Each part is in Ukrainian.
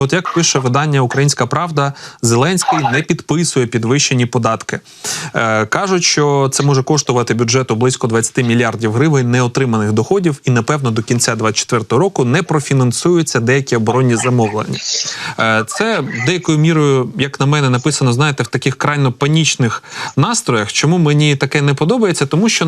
От як пише видання Українська Правда, Зеленський не підписує підвищені податки. Е, кажуть, що це може коштувати бюджету близько 20 мільярдів гривень неотриманих доходів, і напевно до кінця 2024 року не профінансуються деякі оборонні замовлення. Е, це деякою мірою, як на мене, написано, знаєте, в таких крайно панічних настроях. Чому мені таке не подобається? Тому що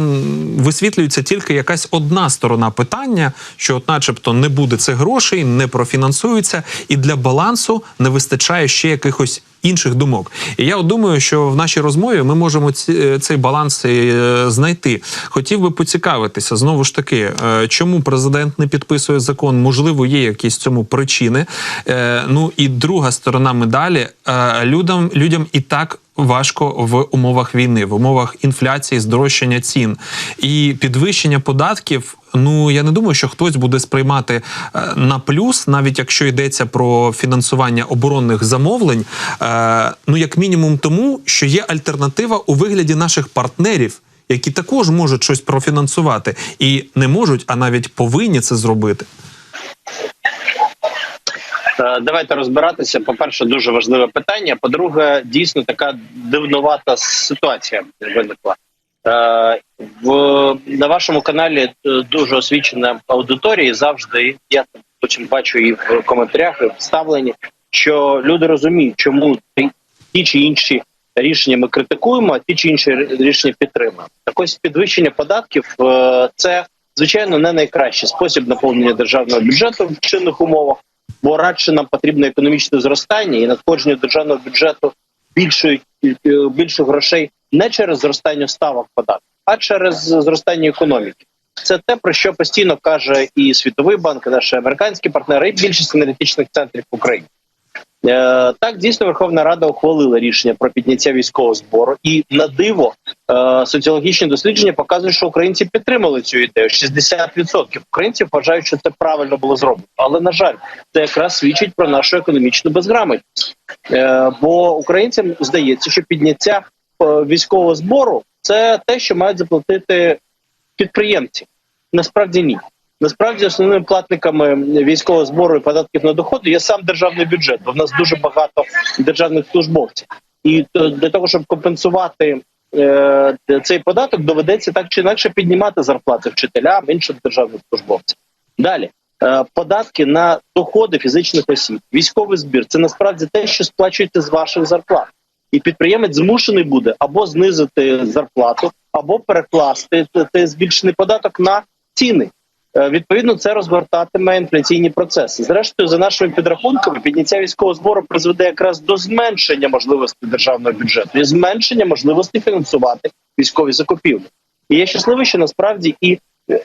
висвітлюється тільки якась одна сторона питання, що, от, начебто, не буде цих грошей, не профінансуються, і для балансу не вистачає ще якихось. Інших думок, і я думаю, що в нашій розмові ми можемо ці, е, цей баланс е, знайти. Хотів би поцікавитися знову ж таки, е, чому президент не підписує закон? Можливо, є якісь цьому причини. Ну і друга сторона медалі людям, людям і так важко в умовах війни, в умовах інфляції, здорожчання цін і підвищення податків. Ну я не думаю, що хтось буде сприймати е, на плюс, навіть якщо йдеться про фінансування оборонних замовлень. Е, ну як мінімум, тому що є альтернатива у вигляді наших партнерів. Які також можуть щось профінансувати і не можуть, а навіть повинні це зробити. Е, Давайте розбиратися. По перше, дуже важливе питання. По-друге, дійсно така дивнувата ситуація виникла. Е, В на вашому каналі е, дуже освічена аудиторія. Завжди я потім бачу і в коментарях, і в ставленні, що люди розуміють, чому ті- чи інші рішення ми критикуємо, а ті чи інші рішення підтримуємо. Так ось підвищення податків це звичайно не найкращий спосіб наповнення державного бюджету в чинних умовах бо радше нам потрібно економічне зростання і надходження державного бюджету більшої е, більше грошей не через зростання ставок податків, а через зростання економіки. Це те, про що постійно каже і Світовий банк, і наші американські партнери, і більшість аналітичних центрів в Україні. Е, так, дійсно, Верховна Рада ухвалила рішення про підняття військового збору, і на диво соціологічні дослідження показують, що українці підтримали цю ідею. 60% українців вважають, що це правильно було зроблено. Але на жаль, це якраз свідчить про нашу економічну безграмотність. Е, бо українцям здається, що підняття е, військового збору це те, що мають заплатити підприємці. Насправді ні. Насправді основними платниками військового збору і податків на доходи є сам державний бюджет, бо в нас дуже багато державних службовців. І е, для того, щоб компенсувати е, цей податок, доведеться так чи інакше піднімати зарплати вчителям, іншим державним службовцям. Далі е, податки на доходи фізичних осіб, військовий збір це насправді те, що сплачується з ваших зарплат. І підприємець змушений буде або знизити зарплату, або перекласти цей збільшений податок на ціни. Е, Відповідно, це розгортатиме інфляційні процеси. Зрештою, за нашими підрахунками, підняття військового збору призведе якраз до зменшення можливостей державного бюджету і зменшення можливості фінансувати військові закупівлі. І я щасливий, що насправді і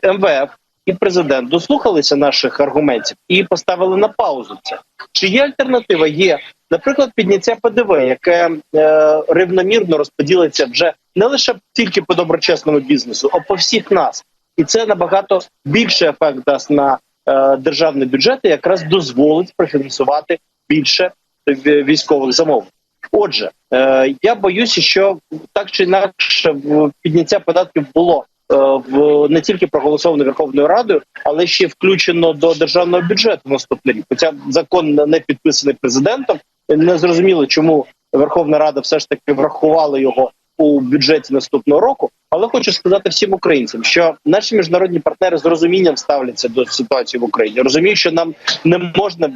МВФ, і президент дослухалися наших аргументів і поставили на паузу це. Чи є альтернатива? Є, наприклад, підняття ПДВ, яке е, рівномірно розподілиться вже не лише тільки по доброчесному бізнесу, а по всіх нас. І це набагато більший ефект дасть на е, державний бюджет і якраз дозволить профінансувати більше військових замовлень. Отже, е, я боюся, що так чи інакше підняття податків було е, в не тільки проголосовано Верховною Радою, але ще включено до державного бюджету наступний рік. Хоча закон не підписаний президентом, не зрозуміло, чому Верховна Рада все ж таки врахувала його у бюджеті наступного року. Але хочу сказати всім українцям, що наші міжнародні партнери з розумінням ставляться до ситуації в Україні. Розуміють, що нам не можна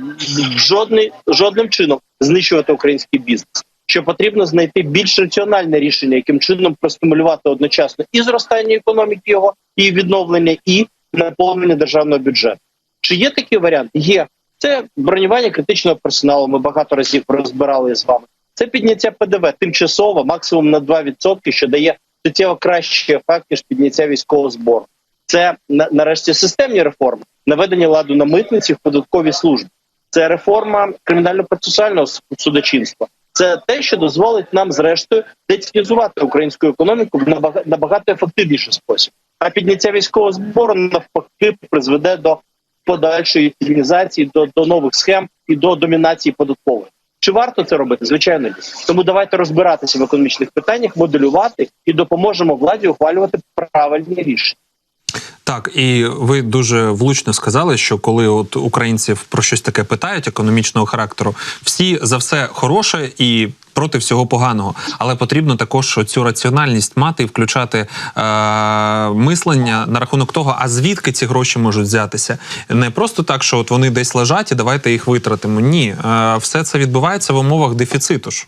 жодний жодним чином знищувати український бізнес. Що потрібно знайти більш раціональне рішення, яким чином простимулювати одночасно і зростання економіки його, і відновлення, і наповнення державного бюджету. Чи є такий варіант? Є це бронювання критичного персоналу. Ми багато разів розбирали з вами. Це підняття ПДВ тимчасово, максимум на 2%, що дає суттєво кращий ефект ніж підняття військового збору. Це нарешті системні реформи, наведення ладу на митниці в податковій службі. Це реформа кримінально-процесуального судочинства. Це те, що дозволить нам, зрештою, децентралізувати українську економіку в набагато ефективніший спосіб. А підняття військового збору навпаки призведе до подальшої тінізації, до, до нових схем і до домінації податкової. Чи варто це робити? Звичайно, ні. Тому давайте розбиратися в економічних питаннях, моделювати і допоможемо владі ухвалювати правильні рішення. Так, і ви дуже влучно сказали, що коли от українців про щось таке питають економічного характеру, всі за все хороше і. Проти всього поганого, але потрібно також цю раціональність мати і включати е, мислення на рахунок того, а звідки ці гроші можуть взятися. Не просто так, що от вони десь лежать і давайте їх витратимо. Ні, е, все це відбувається в умовах дефіциту ж.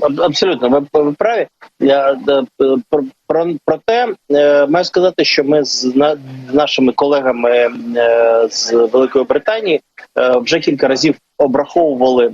Аб- Абсолютно, ви, ви праві. Я е, про, про, проте е, маю сказати, що ми з, на, нашими колегами е, з Великої Британії е, вже кілька разів обраховували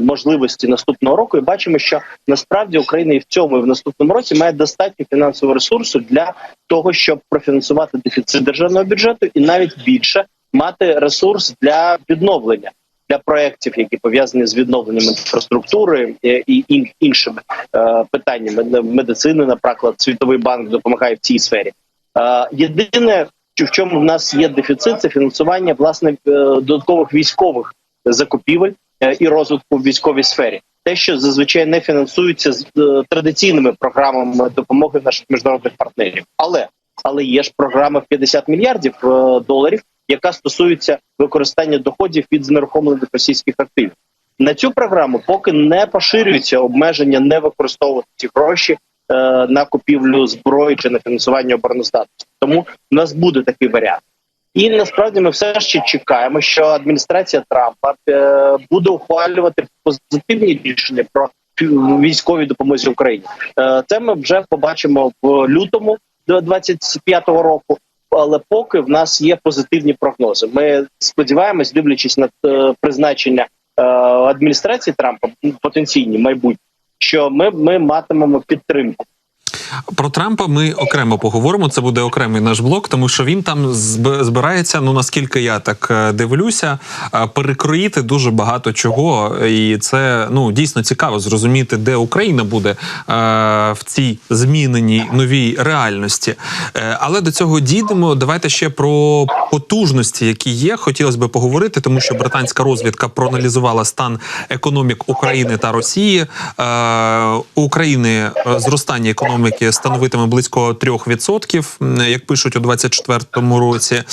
можливості наступного року, і бачимо, що насправді Україна і в цьому і в наступному році має достатньо фінансового ресурсу для того, щоб профінансувати дефіцит державного бюджету, і навіть більше мати ресурс для відновлення для проєктів, які пов'язані з відновленням інфраструктури е, і ін- іншими е, питаннями медицини, наприклад, світовий банк допомагає в цій сфері. Е, єдине, в чому в нас є дефіцит, це фінансування власне додаткових військових закупівель і розвитку в військовій сфері. Те, що зазвичай не фінансується з традиційними програмами допомоги наших міжнародних партнерів, але але є ж програма в 50 мільярдів доларів, яка стосується використання доходів від знерухомлених російських активів. На цю програму поки не поширюється обмеження не використовувати ці гроші е, на купівлю зброї чи на фінансування обороноздатності. Тому в нас буде такий варіант. І насправді ми все ще чекаємо, що адміністрація Трампа е, буде ухвалювати позитивні рішення про військові допомозі Україні. Е, це ми вже побачимо в лютому до 25-го року. Але поки в нас є позитивні прогнози. Ми сподіваємось, дивлячись на е, призначення е, адміністрації Трампа, потенційні майбутні, що ми, ми матимемо підтримку. Про Трампа ми окремо поговоримо. Це буде окремий наш блок, тому що він там зб- збирається. Ну наскільки я так е, дивлюся, е, перекроїти дуже багато чого, і це ну дійсно цікаво зрозуміти, де Україна буде е, в цій зміненій новій реальності. Але до цього дійдемо. Давайте ще про потужності, які є. Хотілося б поговорити, тому що британська розвідка проаналізувала стан економік України та Росії. України зростання економіки становитиме близько 3%, як пишуть у 2024 році. Е,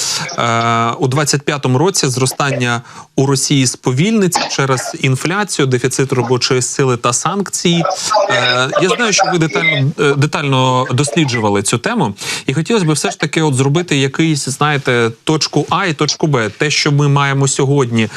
у 2025 році зростання у Росії сповільниться через інфляцію, дефіцит робочої сили та санкції. Е, я знаю, що ви детально е, детально досліджували цю тему, і хотілося б все ж таки от зробити якийсь, знаєте, точку А і точку Б. Те, що ми маємо сьогодні,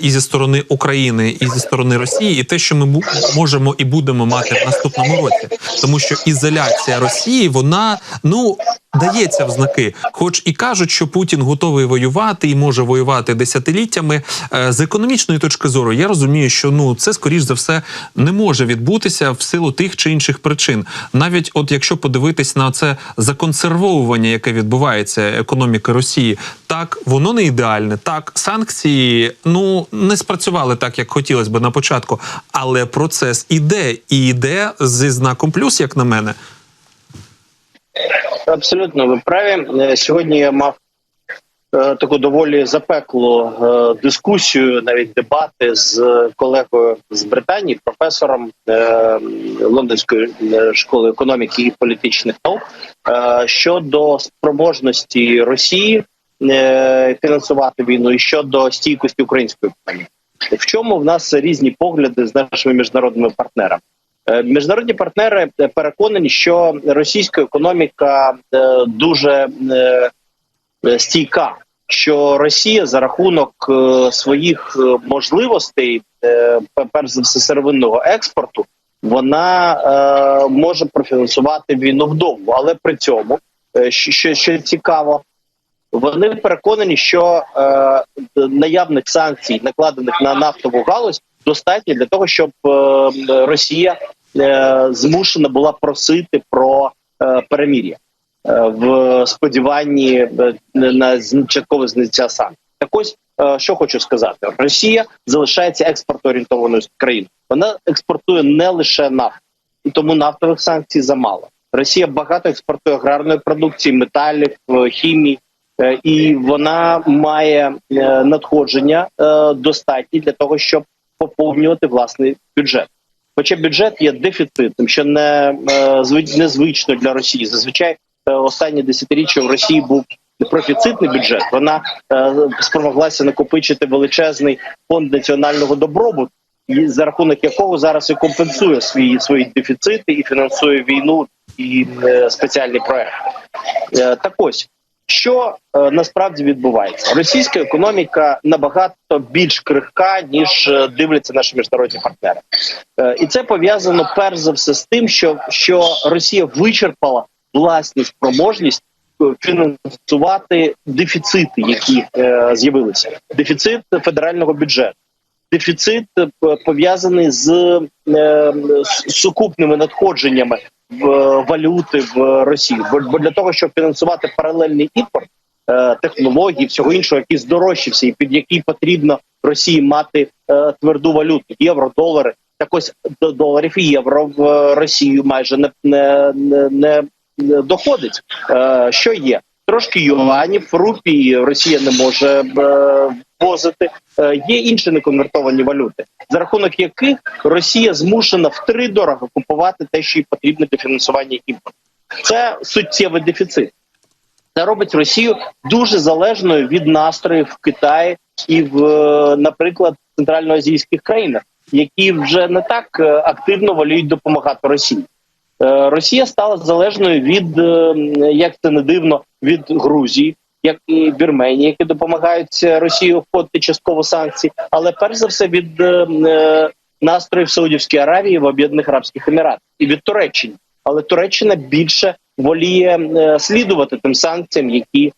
і зі сторони України, і зі сторони Росії, і те, що ми можемо і будемо мати в наступному році, тому що ізоляція Росії вона ну. Дається в знаки, хоч і кажуть, що Путін готовий воювати і може воювати десятиліттями. Е, З економічної точки зору я розумію, що ну це скоріш за все не може відбутися в силу тих чи інших причин. Навіть от якщо подивитись на це законсервовування, яке відбувається економіки Росії, так воно не ідеальне. Так, санкції ну не спрацювали так, як хотілося б на початку, але процес іде і йде зі знаком плюс, як на мене. Абсолютно, ви праві. Е, Сьогодні я мав е, таку доволі запеклу е, дискусію, навіть дебати з колегою з Британії, професором Лондонської школи економіки і політичних наук щодо спроможності Росії фінансувати війну і щодо стійкості української економіки. В чому в нас різні погляди з нашими міжнародними партнерами? Е, Міжнародні партнери е, переконані, що російська економіка е, дуже стійка, що Росія за рахунок своїх можливостей, перш за все сировинного експорту, вона може профінансувати війну вдовго, але при цьому, що, що, цікаво, вони переконані, що наявних санкцій, накладених на нафтову галузь, достатньо для того, щоб Росія змушена була просити про е, перемір'я е, в сподіванні е, на часткове зняття санкцій. Так ось е, що хочу сказати: Росія залишається експортоорієнтованою країною. Вона експортує не лише нафту, і тому нафтових санкцій замало. Росія багато експортує аграрної продукції, металів, е, хімії. Е, І вона має е, надходження е, достатні для того, щоб поповнювати власний бюджет. Хоча бюджет є дефіцитним, що не е, зви- незвично для Росії. Зазвичай е, останні десятиріччя в Росії був профіцитний бюджет. Вона е, спромоглася накопичити величезний фонд національного добробуту, і за рахунок якого зараз і компенсує свої свої дефіцити і фінансує війну і е, спеціальні проекти. Е, так ось що е, насправді відбувається, російська економіка набагато більш крихка ніж е, дивляться наші міжнародні партнери, е, і це пов'язано перш за все з тим, що, що Росія вичерпала власну спроможність е, фінансувати дефіцити, які е, з'явилися. Дефіцит федерального бюджету, дефіцит е, пов'язаний з е, сукупними надходженнями валюти в Росії. Бо, для того, щоб фінансувати паралельний імпорт е, технологій, всього іншого, які здорожчився, і під який потрібно Росії мати е, тверду валюту, євро, долари. Так ось до доларів і євро в Росію майже не, не, не не доходить. Е, що є? Трошки юанів, рупій Росія не може е, возити. Е, є інші неконвертовані валюти, за рахунок яких Росія змушена втридорого купувати те, що їй потрібно для фінансування імпорту. Це суттєвий дефіцит. Це робить Росію дуже залежною від настроїв в Китаї і в, е, наприклад, центральноазійських країнах, які вже не так активно воліють допомагати Росії. Е, Росія стала залежною від, е, як це не дивно, від Грузії, як і Вірменії, які допомагають Росії обходити частково санкції, але перш за все від е, настроїв Саудівській Аравії в Об'єднаних Арабських Еміратах і від Туреччини. Але Туреччина більше воліє слідувати тим санкціям, які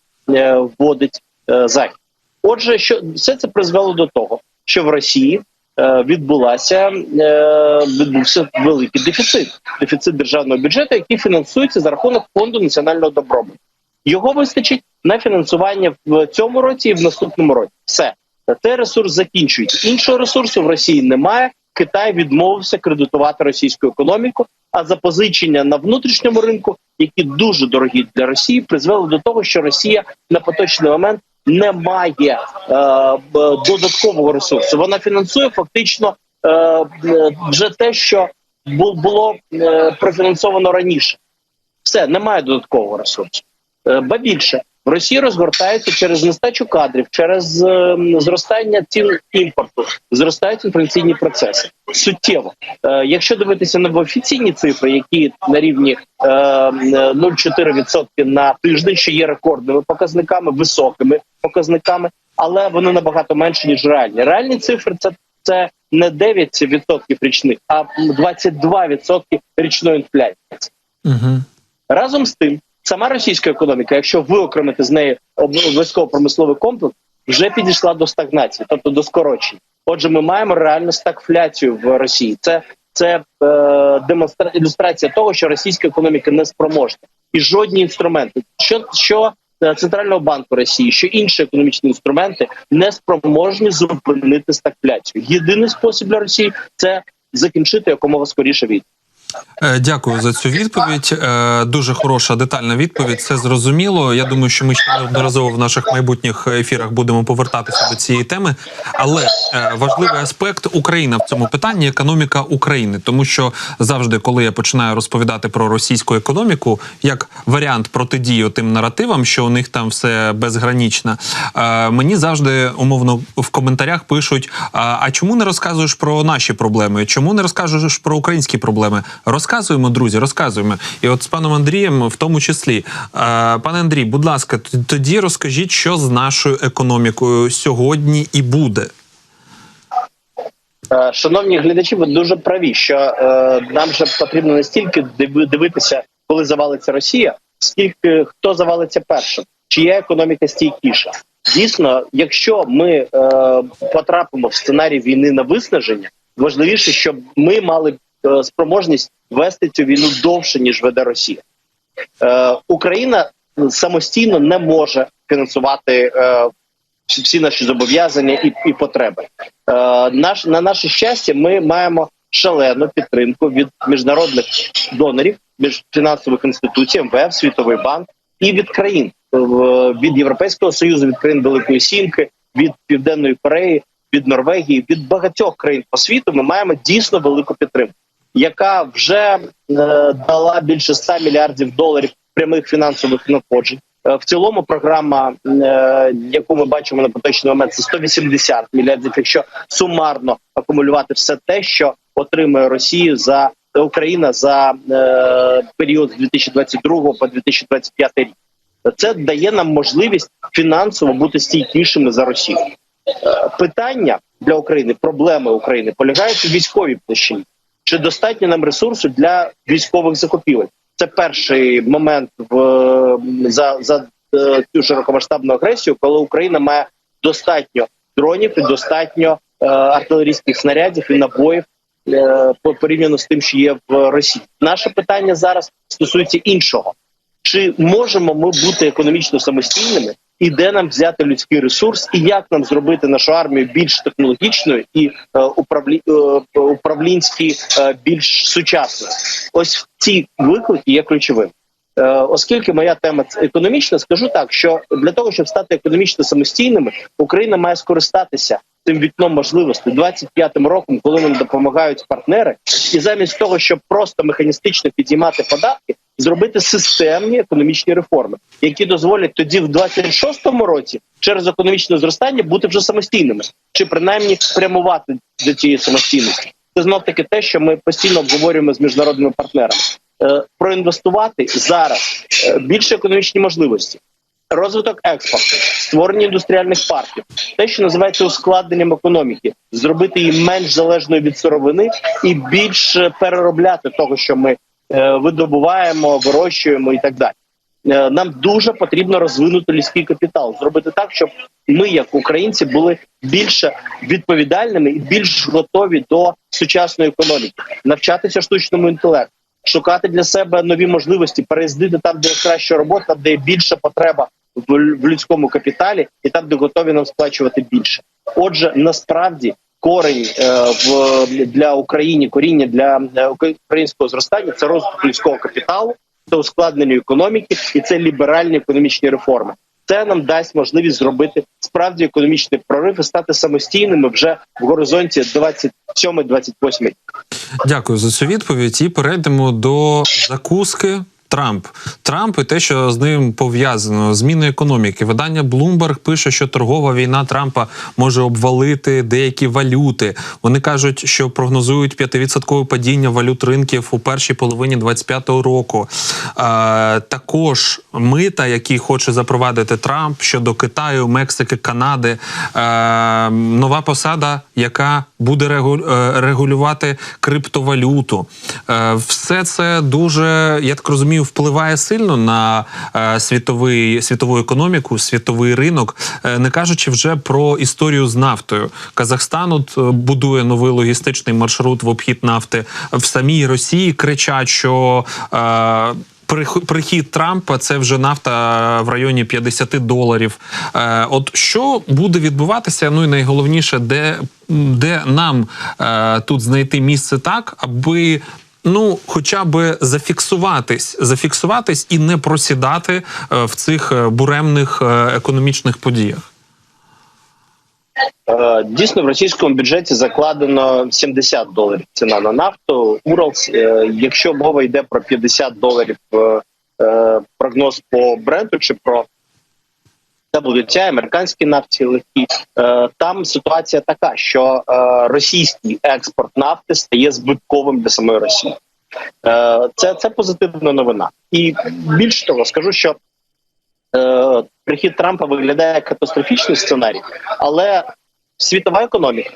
вводить Захід. Отже, що все це призвело до того, що в Росії відбулася е, відбувся великий дефіцит, дефіцит державного бюджету, який фінансується за рахунок фонду національного добробуту. Його вистачить на фінансування в цьому році і в наступному році. Все цей ресурс закінчується. Іншого ресурсу в Росії немає. Китай відмовився кредитувати російську економіку, а запозичення на внутрішньому ринку, які дуже дорогі для Росії, призвели до того, що Росія на поточний момент не має е, додаткового ресурсу. Вона фінансує фактично е, вже те, що було е, профінансовано раніше. Все немає додаткового ресурсу. Ба більше в Росії розгортається через нестачу кадрів, через е, зростання цін імпорту, зростають інфляційні процеси. Суттєво, е, якщо дивитися на офіційні цифри, які на рівні е, 0,4% на тиждень, що є рекордними показниками, високими показниками, але вони набагато менше ніж реальні. Реальні цифри це, це не 9% річних, а 22% річної інфляції. Угу. Разом з тим, сама російська економіка, якщо виокремити з неї військово-промисловий комплекс, вже підійшла до стагнації, тобто до скорочень. Отже, ми маємо реальну стагфляцію в Росії. Це це е, демонстра... ілюстрація того, що російська економіка не спроможна, і жодні інструменти, що що е, центрального банку Росії, що інші економічні інструменти не спроможні зупинити стагфляцію. Єдиний спосіб для Росії це закінчити якомога скоріше війну. Е, Дякую за цю відповідь. Е, Дуже хороша детальна відповідь. Це зрозуміло. Я думаю, що ми ще неодноразово в наших майбутніх ефірах будемо повертатися до цієї теми. Але е, важливий аспект Україна в цьому питанні економіка України, тому що завжди, коли я починаю розповідати про російську економіку як варіант протидії тим наративам, що у них там все безгранічно, мені завжди умовно в коментарях пишуть: а чому не розказуєш про наші проблеми? Чому не розкажеш про українські проблеми? Розказуємо, друзі, розказуємо. І от з паном Андрієм, в тому числі, Е, пане Андрій, будь ласка, тоді розкажіть, що з нашою економікою сьогодні і буде. Е, Шановні глядачі, ви дуже праві, що е, нам же потрібно не стільки дивитися, коли завалиться Росія, скільки хто завалиться першим, чия економіка стійкіша. Дійсно, якщо ми е, потрапимо в сценарій війни на виснаження, важливіше, щоб ми мали спроможність вести цю війну довше ніж веде Росія. Е, Україна самостійно не може фінансувати е, всі всі наші зобов'язання і, і потреби. Е, наш на наше щастя, ми маємо шалену підтримку від міжнародних донорів, між фінансових інституцій, МВФ, Світовий банк і від країн е, від Європейського союзу, від країн Великої Сімки, від Південної Кореї, від Норвегії, від багатьох країн по світу. Ми маємо дійсно велику підтримку, яка вже е, дала більше 100 мільярдів доларів прямих фінансових надходжень. Е, В цілому програма, е, яку ми бачимо на поточний момент, це 180 мільярдів. Якщо сумарно акумулювати все те, що отримує Росія за Україна за період з 2022 по 2025 рік, це дає нам можливість фінансово бути стійкішими за Росію. Питання для України, проблеми України полягають у військовій площині. Чи достатньо нам ресурсу для військових закупівель? Це перший момент в за, за е, цю широкомасштабну агресію, коли Україна має достатньо дронів і достатньо е, артилерійських снарядів і набоїв е, порівняно з тим, що є в Росії. Наше питання зараз стосується іншого: чи можемо ми бути економічно самостійними, і де нам взяти людський ресурс, і як нам зробити нашу армію більш технологічною і е, управлі, е, управлінські е, більш сучасною? Ось ці виклики є ключовим. Е, Оскільки моя тема економічна, скажу так, що для того, щоб стати економічно самостійними, Україна має скористатися тим вікном можливостей 25-м роком, коли нам допомагають партнери, і замість того, щоб просто механістично підіймати податки, зробити системні економічні реформи, які дозволять тоді в 26-му році через економічне зростання бути вже самостійними, чи принаймні прямувати до цієї самостійності. Це знов таки те, що ми постійно обговорюємо з міжнародними партнерами. Е, проінвестувати зараз е, більше економічні можливості, розвиток експорту, створення індустріальних парків, те, що називається ускладненням економіки, зробити її менш залежною від сировини і більш е, переробляти того, що ми видобуваємо, вирощуємо і так далі. Е, Нам дуже потрібно розвинути людський капітал, зробити так, щоб ми, як українці, були більше відповідальними і більш готові до сучасної економіки, навчатися штучному інтелекту, шукати для себе нові можливості, переїздити там, де краща робота, де є більша потреба в людському капіталі, і там, де готові нам сплачувати більше. Отже, насправді корень е, в для України, коріння для е, українського зростання це розвиток людського капіталу, це ускладнення економіки і це ліберальні економічні реформи. Це нам дасть можливість зробити справді економічний прорив і стати самостійними вже в горизонті 27-28 рік. Дякую за цю відповідь. І перейдемо до закуски. Трамп Трамп і те, що з ним пов'язано, зміни економіки. Видання Bloomberg пише, що торгова війна Трампа може обвалити деякі валюти. Вони кажуть, що прогнозують 5% падіння валют ринків у першій половині 25-го року. Е, також мита, які хоче запровадити Трамп щодо Китаю, Мексики, Канади. Е, нова посада, яка буде е, регулювати криптовалюту. Е, все це дуже, я так розумію, впливає сильно на е, світовий, світову економіку, світовий ринок, е, не кажучи вже про історію з нафтою. Казахстан от е, будує новий логістичний маршрут в обхід нафти. В самій Росії кричать, що. Е, Прихід Трампа це вже нафта в районі 50 доларів. Е, от що буде відбуватися? Ну і найголовніше, де, де нам е, тут знайти місце так, аби. Ну, хоча би зафіксуватись, зафіксуватись і не просідати е, в цих е, буремних е, економічних подіях. Дійсно, в російському бюджеті закладено 70 доларів ціна на нафту. Уралс, якщо мова йде про 50 доларів прогноз по бренду чи про WTI, американські нафті легкі, е, там ситуація така, що е, російський експорт нафти стає збитковим для самої Росії. Е, Це, це позитивна новина. І більш того, скажу, що е, прихід Трампа виглядає як катастрофічний сценарій, але світова економіка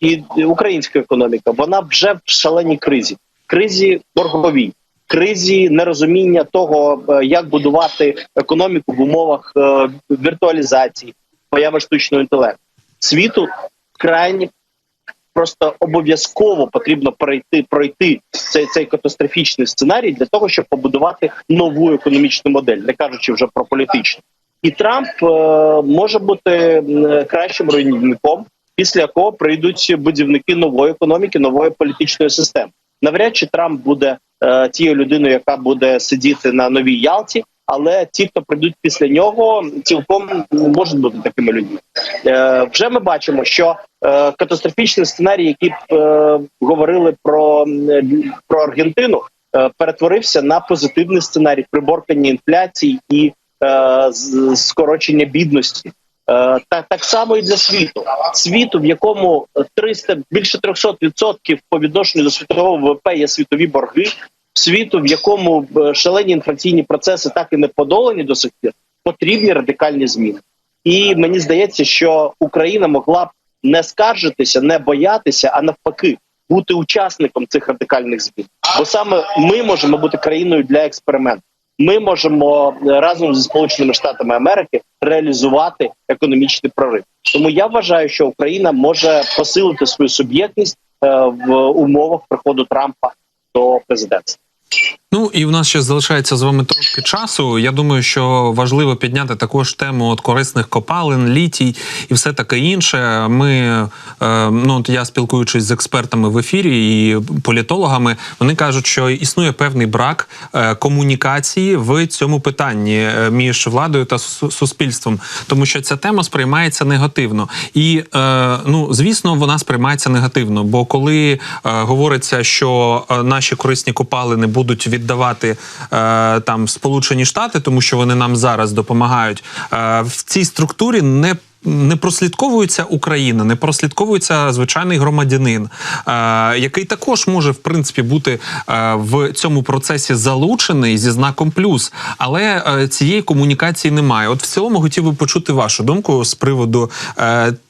і українська економіка вона вже в шаленій кризі, кризі борговій, кризі нерозуміння того, е, як будувати економіку в умовах е, віртуалізації, появи штучного інтелекту. Світу крайні просто обов'язково потрібно пройти пройти цей цей катастрофічний сценарій для того, щоб побудувати нову економічну модель, не кажучи вже про політичну. І Трамп е, може бути кращим руйнівником, після якого прийдуть будівники нової економіки, нової політичної системи. Навряд чи Трамп буде е, тією людиною, яка буде сидіти на новій Ялті. Але ті, хто прийдуть після нього, цілком можуть бути такими людьми. Е, вже ми бачимо, що е, катастрофічний сценарій, які б е, говорили про, про Аргентину, е, перетворився на позитивний сценарій приборкання інфляції і е, скорочення бідності. Е, так, так само і для світу. Світу, в якому 300, більше 300% по відношенню до світового ВВП є світові борги, світу, в якому е, шалені інфляційні процеси так і не подолані до сих пір, потрібні радикальні зміни. І мені здається, що Україна могла б не скаржитися, не боятися, а навпаки, бути учасником цих радикальних змін. Бо саме ми можемо бути країною для експерименту. Ми можемо е, разом зі Сполученими Штатами Америки реалізувати економічний прорив. Тому я вважаю, що Україна може посилити свою суб'єктність е, в умовах приходу Трампа до президентства. Ну і в нас ще залишається з вами трошки часу. Я думаю, що важливо підняти також тему от корисних копалин, літій і все таке інше. Ми е, ну от я спілкуючись з експертами в ефірі і політологами, вони кажуть, що існує певний брак е, комунікації в цьому питанні е, між владою та су- суспільством, тому що ця тема сприймається негативно. І е, ну звісно, вона сприймається негативно. Бо коли е, говориться, що е, наші корисні копалини будуть віддавати е, там Сполучені Штати, тому що вони нам зараз допомагають, е, в цій структурі не не прослідковується Україна, не прослідковується звичайний громадянин, е, який також може в принципі бути е, в цьому процесі залучений зі знаком плюс, але е, цієї комунікації немає. От в цілому хотів би почути вашу думку з приводу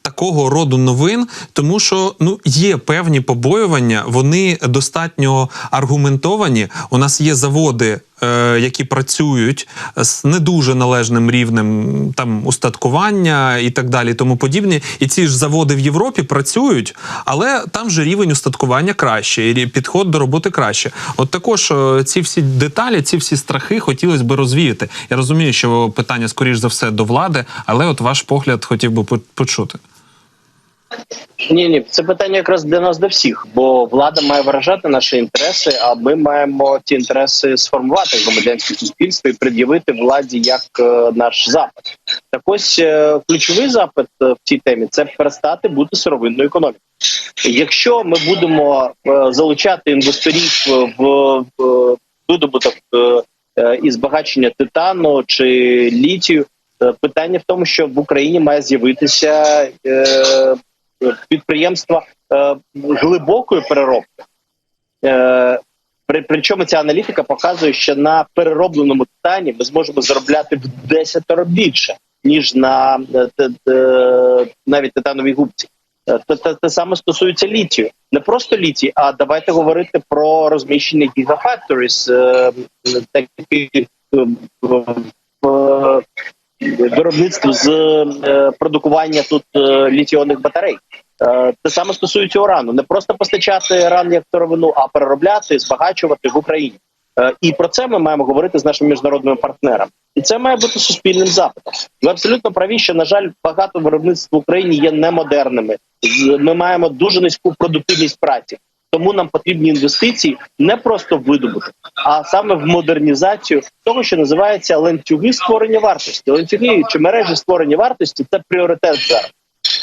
такого роду новин, тому що ну є певні побоювання, вони достатньо аргументовані. У нас є заводи. Е, Які працюють з не дуже належним рівнем там устаткування і так далі, тому подібне, і ці ж заводи в Європі працюють, але там же рівень устаткування краще, і підход до роботи краще. От також е, ці всі деталі, ці всі страхи хотілося би розвіяти. Я розумію, що питання скоріш за все до влади, але от ваш погляд хотів би почути. Ні, ні, це питання якраз для нас для всіх, бо влада має виражати наші інтереси, а ми маємо ті інтереси сформувати в громадянське суспільство і пред'явити владі як е, наш запит. Так ось е, ключовий запит е, в цій темі це перестати бути сировинною економікою. Якщо ми будемо е, залучати інвесторів в, в видобуток е, е, і збагачення титану чи літію, е, питання в тому, що в Україні має з'явитися. Е, підприємства е, глибокої переробки. Е, при, причому ця аналітика показує, що на переробленому титані ми зможемо заробляти в 10 більше, ніж на е, навіть титановій губці. Те, те, те саме стосується літію. Не просто літій, а давайте говорити про розміщення гігафакторіс, е, такі виробництво з е, продукування тут е, літіонних батарей. Е, Те саме стосується урану. Не просто постачати уран як сировину, а переробляти, збагачувати в Україні. І про це ми маємо говорити з нашими міжнародними партнерами. І це має бути суспільним запитом. Ви абсолютно праві, що на жаль, багато виробництв в Україні є немодерними. Ми маємо дуже низьку продуктивність праці. Тому нам потрібні інвестиції не просто в видобуток, а саме в модернізацію того, що називається ланцюги створення вартості. Ланцюги чи мережі створення вартості це пріоритет зараз.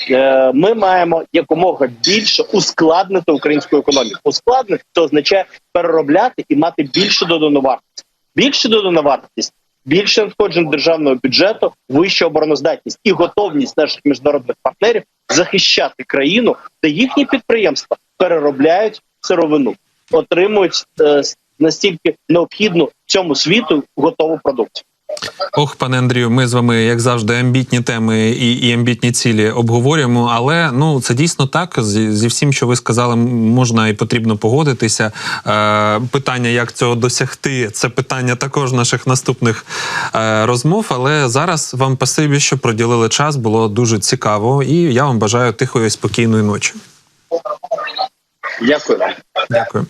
Е, Ми маємо якомога більше ускладнити українську економіку. Ускладнити це означає переробляти і мати більшу додану вартість. Більше додану вартість, більше надходжень державного бюджету, вища обороноздатність і готовність наших міжнародних партнерів захищати країну, де їхні підприємства переробляють сировину, отримують е, настільки необхідну цьому світу готову продукцію. Ох, пане Андрію, ми з вами, як завжди, амбітні теми і, і амбітні цілі обговорюємо. Але ну це дійсно так. Зі, зі всім, що ви сказали, можна і потрібно погодитися. Е, питання, як цього досягти, це питання також наших наступних е, розмов. Але зараз вам пасибі, що приділили час, було дуже цікаво, і я вам бажаю тихої, спокійної ночі. Дякую вам. Дякую.